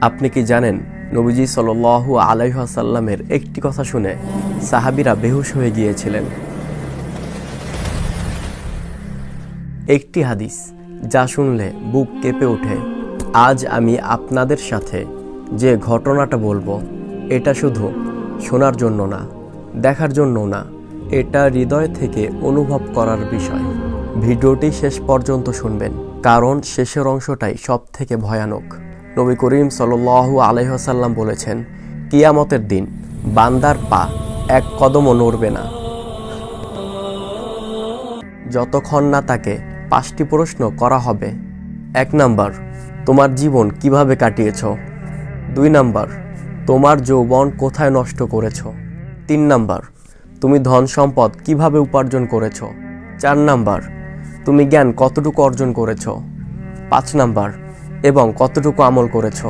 আপনি কি জানেন, নবীজি সাল্লু আলাইসাল্লামের একটি কথা শুনে সাহাবিরা বেহুশ হয়ে গিয়েছিলেন? একটি হাদিস, যা শুনলে বুক কেঁপে ওঠে। আজ আমি আপনাদের সাথে যে ঘটনাটা বলব, এটা শুধু শোনার জন্য না, দেখার জন্য না, এটা হৃদয় থেকে অনুভব করার বিষয়। ভিডিওটি শেষ পর্যন্ত শুনবেন, কারণ শেষের অংশটাই সব থেকে ভয়ানক। নবী করিম সাল্লু আলহ্লাম বলেছেন, কিয়ামতের দিন বান্দার পা এক কদমও নড়বে না। যতক্ষণ না তাকে পাঁচটি প্রশ্ন করা হবে, এক নাম্বার, তোমার জীবন কীভাবে কাটিয়েছ? দুই নাম্বার, তোমার যৌবন কোথায় নষ্ট করেছ? তিন নাম্বার, তুমি ধন সম্পদ কীভাবে উপার্জন করেছ? চার নাম্বার, তুমি জ্ঞান কতটুকু অর্জন করেছ? পাঁচ নাম্বার এবং কতটুকু আমল করেছ?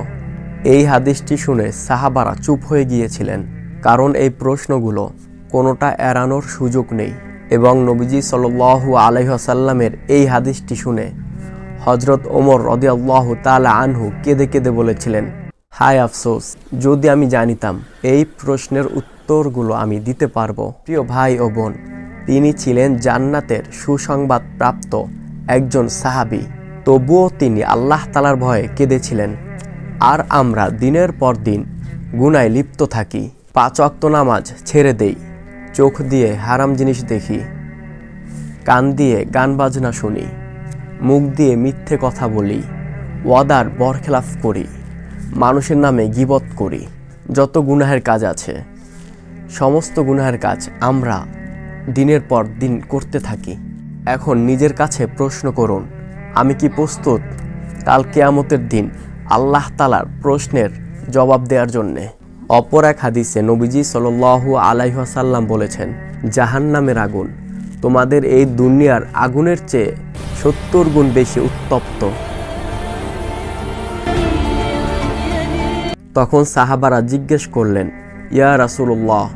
এই হাদিসটি শুনে সাহাবারা চুপ হয়ে গিয়েছিলেন, কারণ এই প্রশ্নগুলো কোনোটা এড়ানোর সুযোগ নেই। এবং নবীজি সাল্লু আলহাসাল্লামের এই হাদিসটি শুনে হজরত ওমর রদিয়াল্লাহ তালা আনহু কেঁদে কেঁদে বলেছিলেন, হায় আফসোস, যদি আমি জানিতাম এই প্রশ্নের উত্তরগুলো আমি দিতে পারব। প্রিয় ভাই ও বোন, তিনি ছিলেন জান্নাতের সুসংবাদ প্রাপ্ত একজন সাহাবি। তবুও তিনি আল্লাহ তালার ভয়ে কেঁদেছিলেন। আর আমরা দিনের পর দিন গুনায় লিপ্ত থাকি। পাঁচ অক্ত নামাজ ছেড়ে দেই। চোখ দিয়ে হারাম জিনিস দেখি। কান দিয়ে গান বাজনা শুনি। মুখ দিয়ে মিথ্যে কথা বলি। ওয়াদার বরখেলাফ করি। মানুষের নামে গিবত করি। যত গুনাহের কাজ আছে, সমস্ত গুনাহের কাজ আমরা দিনের পর দিন করতে থাকি। এখন নিজের কাছে প্রশ্ন করুন আমি কি প্রস্তুত? কাল কেয়ামতের দিন আল্লাহ তালার প্রশ্নের জবাব দেওয়ার জন্যে। অপর এক হাদিসে নবীজি সাল্লু আলাইসাল্লাম বলেছেন, জাহান্নামের আগুন তোমাদের এই দুনিয়ার আগুনের চেয়ে সত্তর গুণ বেশি উত্তপ্ত। তখন সাহাবারা জিজ্ঞেস করলেন, ইয়া রাসুল্লাহ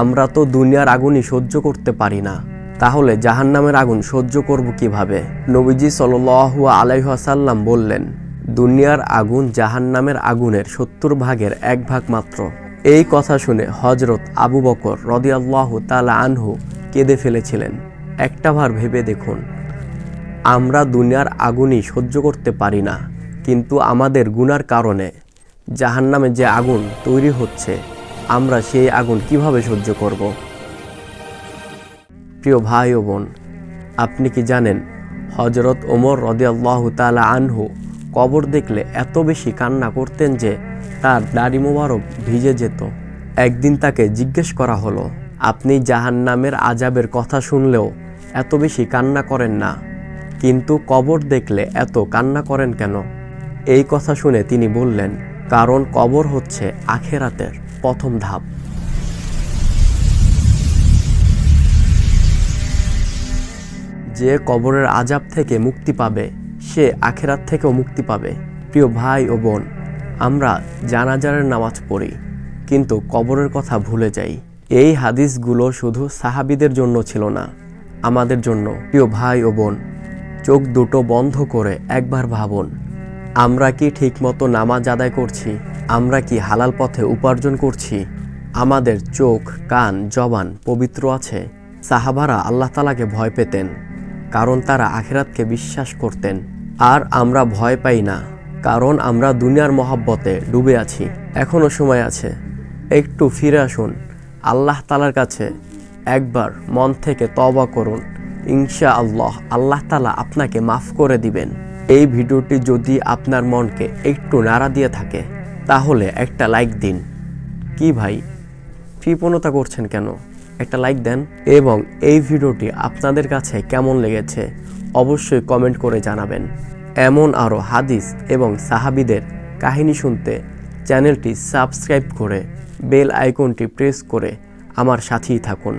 আমরা তো দুনিয়ার আগুনই সহ্য করতে পারি না। তাহলে জাহান্নামের আগুন সহ্য করব কীভাবে? নবীজি সাল্লু আলাইসাল্লাম বললেন, দুনিয়ার আগুন জাহান্নামের আগুনের সত্তর ভাগের এক ভাগ মাত্র। এই কথা শুনে হজরত আবু বকর রদিয়াল্লাহ তালা আনহু কেঁদে ফেলেছিলেন। একটা ভার ভেবে দেখুন, আমরা দুনিয়ার আগুনই সহ্য করতে পারি না, কিন্তু আমাদের গুনার কারণে জাহান্নামে যে আগুন তৈরি হচ্ছে, আমরা সেই আগুন কীভাবে সহ্য করব? প্রিয় ভাই ও বোন, আপনি কি জানেন হজরত ওমর রদিয়াল্লাহ তালা আনহু কবর দেখলে এত বেশি কান্না করতেন যে তার দাড়ি মোবারক ভিজে যেত? একদিন তাকে জিজ্ঞেস করা হলো, আপনি জাহান্নামের আজাবের কথা শুনলেও এত বেশি কান্না করেন না, কিন্তু কবর দেখলে এত কান্না করেন কেন? এই কথা শুনে তিনি বললেন, কারণ কবর হচ্ছে আখেরাতের প্রথম ধাপ। যে কবরের আজাব থেকে মুক্তি পাবে, সে আখেরাত থেকেও মুক্তি পাবে। প্রিয় ভাই ও বোন, আমরা জানাজারের নামাজ পড়ি, কিন্তু কবরের কথা ভুলে যাই। এই হাদিসগুলো শুধু সাহাবিদের জন্য ছিল না, আমাদের জন্য। প্রিয় ভাই ও বোন, চোখ দুটো বন্ধ করে একবার ভাবুন, আমরা কি ঠিকমতো নামাজ আদায় করছি? আমরা কি হালাল পথে উপার্জন করছি? আমাদের চোখ, কান, জবান পবিত্র আছে। সাহাবারা আল্লাহ তালাকে ভয় পেতেন। কারণ তারা আখেরাতকে বিশ্বাস করতেন। আর আমরা ভয় পাই না, কারণ আমরা দুনিয়ার মহাব্বতে ডুবে আছি এখনও সময় আছে। একটু ফিরে আসুন, আল্লাহ তালার কাছে একবার মন থেকে তবা করুন ইনশা আল্লাহ আল্লাহ তালা আপনাকে মাফ করে দিবেন। এই ভিডিওটি যদি আপনার মনকে একটু নাড়া দিয়ে থাকে, তাহলে একটা লাইক দিন। কি ভাই? কৃপণতা করছেন কেন? একটা লাইক দেন এবং এই ভিডিওটি আপনাদের কাছে কেমন লেগেছে অবশ্যই কমেন্ট করে জানাবেন। এমন আরও হাদিস এবং সাহাবিদের কাহিনী শুনতে চ্যানেলটি সাবস্ক্রাইব করে বেল আইকনটি প্রেস করে আমার সাথেই থাকুন।